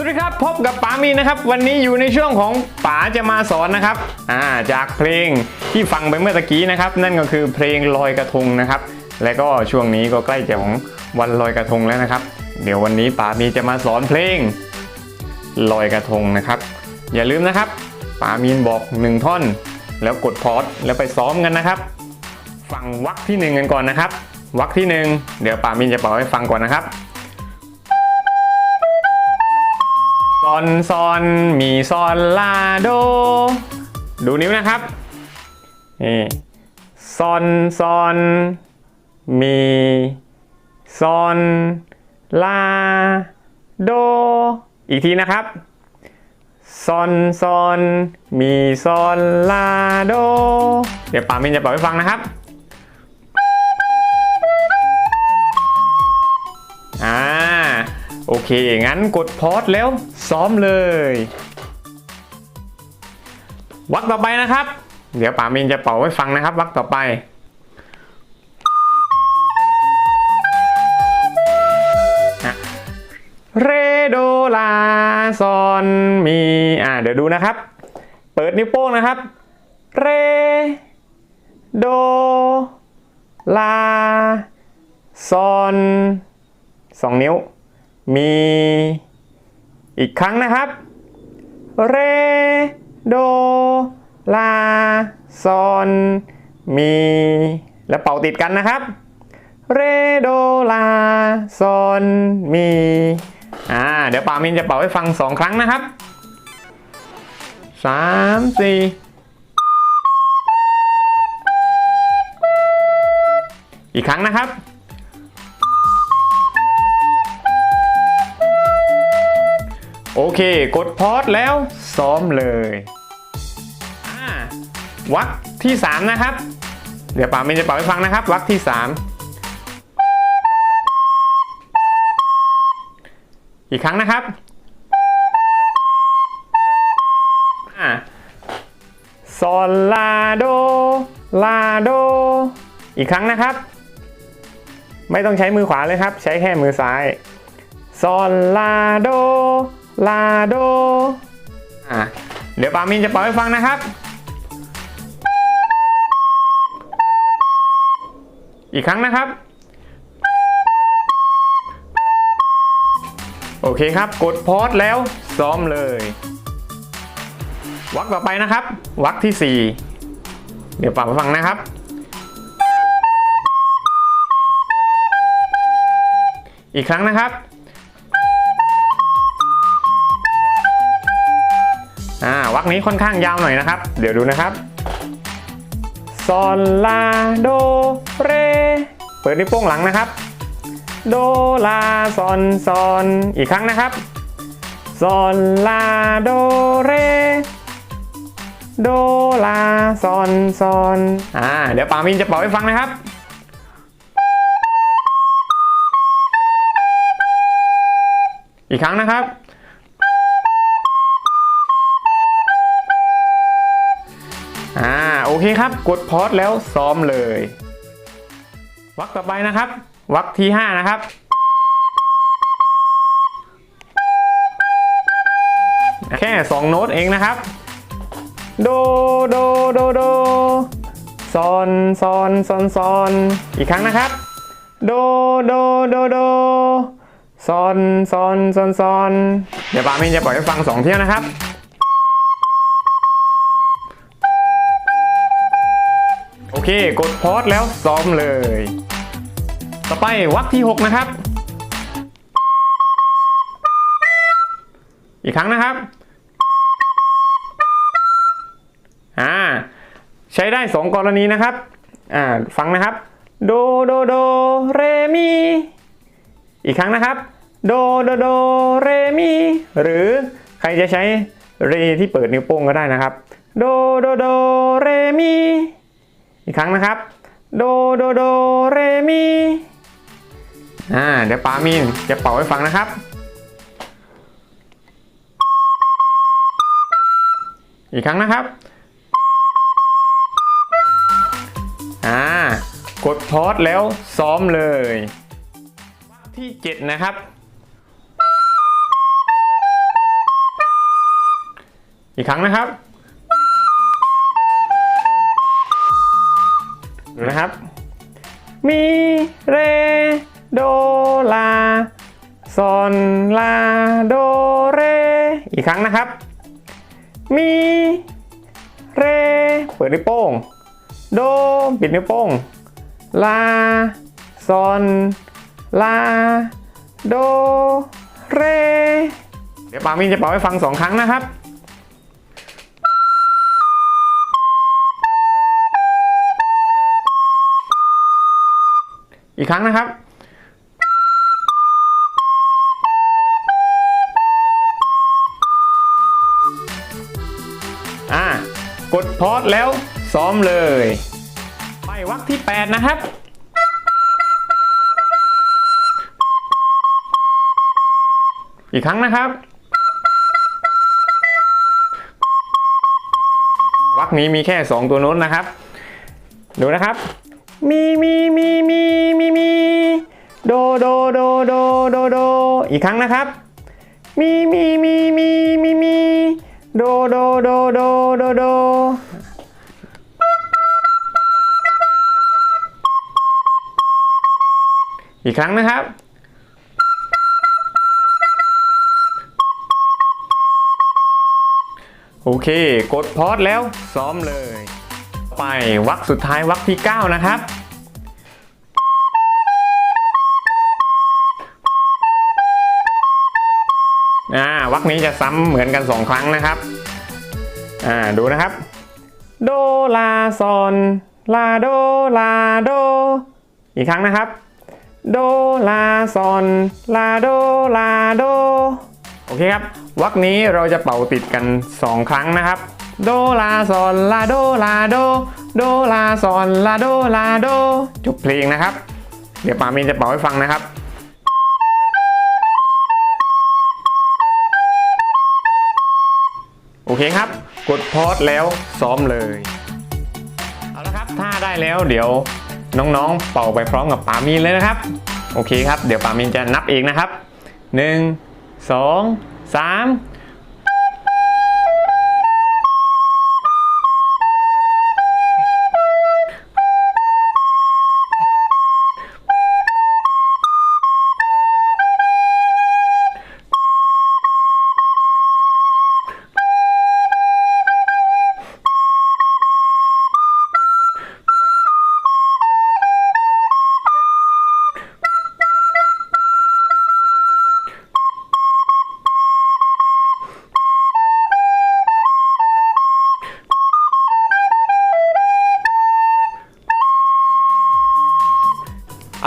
สวัสดีครับ พบกับป๋ามีนะครับ วันนี้อยู่ในช่วงของป๋าจะมาสอนนะครับอ่าจากเพลงที่ฟังไปเมื่อตะกี้นะครับ นั่นก็คือเพลงลอยกระทงนะครับ และก็ช่วงนี้ก็ใกล้จะของวันลอยกระทงแล้วนะครับ เดี๋ยววันนี้ป๋ามีจะมาสอนเพลงลอยกระทงนะครับ อย่าลืมนะครับป๋ามีนบอกหนึ่งท่อน แล้วกดพอดแล้วไปซ้อมกันนะครับฟังวักที่หนึ่งกันก่อนนะครับวักที่หนึ่งเดี๋ยวป๋ามีนจะเป่าให้ฟังก่อนนะครับ อนซอนมีซอนลาโด ดูนิ้วนะครับนี่ซอนซอนมีซอนลาโด อีกทีนะครับซอนซอนมีซอนลาโด เดี๋ยวปามินจะเป่าให้ฟังนะครับ โอเค งั้นกดพอดแล้ว ซ้อมเลย วักต่อไปนะครับ เดี๋ยวป๋ามินจะเป่าให้ฟังนะครับ วักต่อไปเรโดลาซอนมีอ่าเดี๋ยวดูนะครับ เปิดนิ้วโป้งนะครับ เรโดลาซอนสองนิ้ว มีอีกครั้งนะครับ เร โด ลา ซอน มี แล้วเป่าติดกันนะครับ เร โด ลา ซอน มี อ่า เดี๋ยวปามินจะเป่าให้ฟังสองครั้งนะครับสามสี่อีกครั้งนะครับ โอเค กดพอดแล้วซ้อมเลยอ่าวักที่ 3 นะครับ เดี๋ยวป่ามินจะเป่าให้ฟังนะครับ วักที่ 3 อีกครั้งนะครับอ่าซอลลาโด ลาโด อีกครั้งนะครับ ไม่ต้องใช้มือขวาเลยครับ ใช้แค่มือซ้ายซอลลาโด ลาโดอะเดี๋ยวปามินจะเป่าให้ฟังนะครับ อีกครั้งนะครับ โอเคครับกดพอดแล้วซ้อมเลย วักต่อไปนะครับ วักที่ 4 เดี๋ยวเป่าให้ฟังนะครับอีกครั้งนะครับ วักนี้ค่อนข้างยาวหน่อยนะครับ เดี๋ยวดูนะครับซอลลาโดเรเปิดนิ้วโป้งหลังนะครับ โดลาซอนซอนอีกครั้งนะครับซอลลาโดเรโดลาซอนซอนอ่าเดี๋ยวปามินจะเป่าให้ฟังนะครับอีกครั้งนะครับ เคครับ กดพอดแล้วซ้อมเลย วักต่อไปนะครับ วักที่5นะครับแค่ 2 โน้ตเองนะครับ โด โด โด โด ซอน ซอน ซอน ซอน อีกครั้งนะครับ โด โด โด โด ซอน ซอน ซอน ซอน เดี๋ยวปามินจะปล่อยให้ฟังสองเที่ยวนะครับ เคกดพอดแล้วซ้อมเลย ต่อไปวักที่ 6 นะครับ อีกครั้งนะครับอ่าใช้ได้ 2 กรณีนะครับอ่าฟังนะครับ โดโดโดเรมีอีกครั้งนะครับ โดโดโดเรมีหรือใครจะใช้เรที่เปิดนิ้วโป้งก็ได้นะครับ โดโดโดเรมี อีกครั้งนะครับ โดโดโดเรมีอ่าเดี๋ยวปามินจะเป่าให้ฟังนะครับ อีกครั้งนะครับอ่ากดพอดแล้วซ้อมเลยที่ 7 นะครับ อีกครั้งนะครับ นะครับ มีเรโดลาซอนลาโดเรอีกครั้งนะครับ มีเรเปิดนิ้วโป้ง โดปิดนิ้วโป้ง ลาซอนลาโดเร เดี๋ยวปามินจะเป่าให้ฟังสองครั้งนะครับ อีกครั้งนะครับ อ่ากดพอสแล้วซ้อมเลย ไปวักที่ 8 นะครับ อีกครั้งนะครับ วักนี้มีแค่ 2 ตัวโน้นนะครับ ดูนะครับ มีมีมีมีมีมีโดโดโดโดโดโดอีกครั้งนะครับ มีมีมีมีมีมีโดโดโดโดโดโดอีกครั้งนะครับ โอเค กดพอสแล้วซ้อมเลย ไปวักสุดท้ายวักที่ 9 นะครับ อ่าวักนี้จะซ้ำเหมือนกัน 2 ครั้งนะครับ อ่าดูนะครับ โดลาซอนลาโดลาโด อีกครั้งนะครับ โดลาซอนลาโดลาโด โอเคครับวักนี้เราจะเป่าติดกัน 2 ครั้งนะครับ โดลาซอนลาโดลาโดโดลาซอนลาโดลาโดจบเพลงนะครับ เดี๋ยวปามินจะเป่าให้ฟังนะครับโอเคครับ กดพอสแล้วซ้อมเลย เอาละครับ ถ้าได้แล้วเดี๋ยวน้องๆ เป่าไปพร้อมกับปามีนเลยนะครับ โอเคครับ เดี๋ยวปามีนจะนับเองนะครับ 1 2 3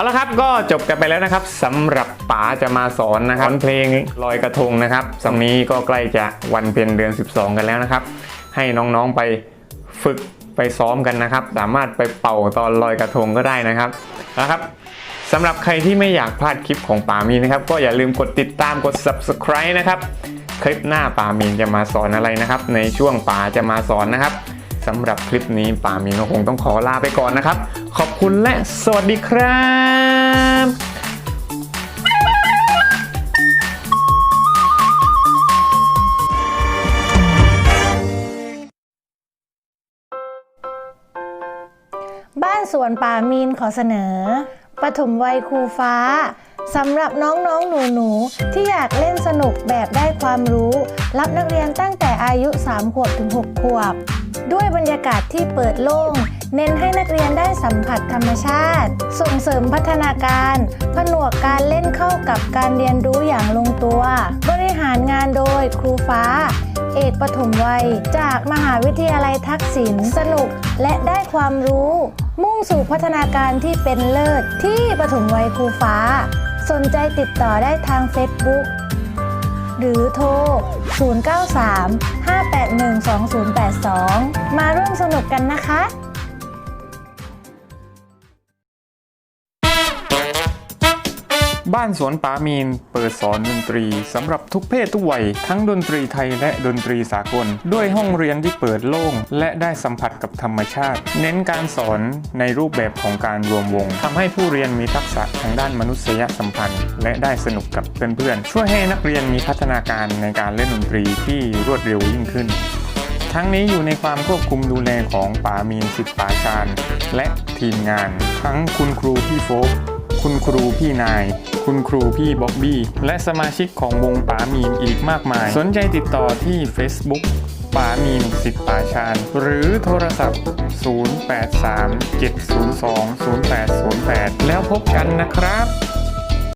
เอาละครับก็จบกันไปแล้วนะครับสำหรับป๋าจะมาสอนนะครับสอนเพลงลอยกระทงนะครับสังนี้ก็ใกล้จะวันเพ็ญเดือน 12 กันแล้วนะครับ ให้น้องๆไปฝึกไปซ้อมกันนะครับ สามารถไปเป่าตอนลอยกระทงก็ได้นะครับนะครับสำหรับใครที่ไม่อยากพลาดคลิปของป๋ามีนะครับ ก็อย่าลืมกดติดตามกด subscribe นะครับ คลิปหน้าป๋ามีนจะมาสอนอะไรนะครับ ในช่วงป๋าจะมาสอนนะครับ สำหรับคลิปนี้ป๋ามีนคงต้องขอลาไปก่อนนะครับ ขอบคุณและสวัสดีครับบ้านสวนป่ามีนขอเสนอ ปฐมวัยครูฟ้าสำหรับน้องๆหนูๆ ที่อยากเล่นสนุกแบบได้ความรู้ รับนักเรียนตั้งแต่อายุ 3 ขวบถึง 6 ขวบ ด้วยบรรยากาศที่เปิดโล่ง เน้นให้นักเรียนได้สัมผัสธรรมชาติ ส่งเสริมพัฒนาการ ผนวกการเล่นเข้ากับการเรียนรู้อย่างลงตัว บริหารงานโดยครูฟ้า เอกปฐมวัย จากมหาวิทยาลัยทักษิณสนุกและได้ความรู้ มุ่งสู่พัฒนาการที่เป็นเลิศที่ปฐมวัยครูฟ้า สนใจติดต่อได้ทาง Facebook หรือโทร 093-581-2082 มาร่วมสนุกกันนะคะ บ้านสวนปามีน เปิดสอนดนตรีสำหรับทุกเพศทุกวัย ทั้งดนตรีไทยและดนตรีสากล ด้วยห้องเรียนที่เปิดโล่ง และได้สัมผัสกับธรรมชาติ เน้นการสอนในรูปแบบของการรวมวงทำให้ผู้เรียนมีทักษะทางด้านมนุษยสัมพันธ์ และได้สนุกกับเพื่อนๆช่วยให้นักเรียนมีพัฒนาการในการเล่นดนตรีที่รวดเร็วยิ่งขึ้นทั้งนี้อยู่ในความควบคุมดูแลของป๋ามีนสิทธิ์ป๋าชาญและทีมงาน ทั้งคุณครูพี่โฟก คุณครูพี่นาย คุณครูพี่บ๊อบบี้ และสมาชิกของวงป๋ามีมอีกมากมาย สนใจติดต่อที่ Facebook ป๋ามีมสิทธิ์ป๋าชาญหรือโทรศัพท์ 0837020808 แล้วพบกันนะครับ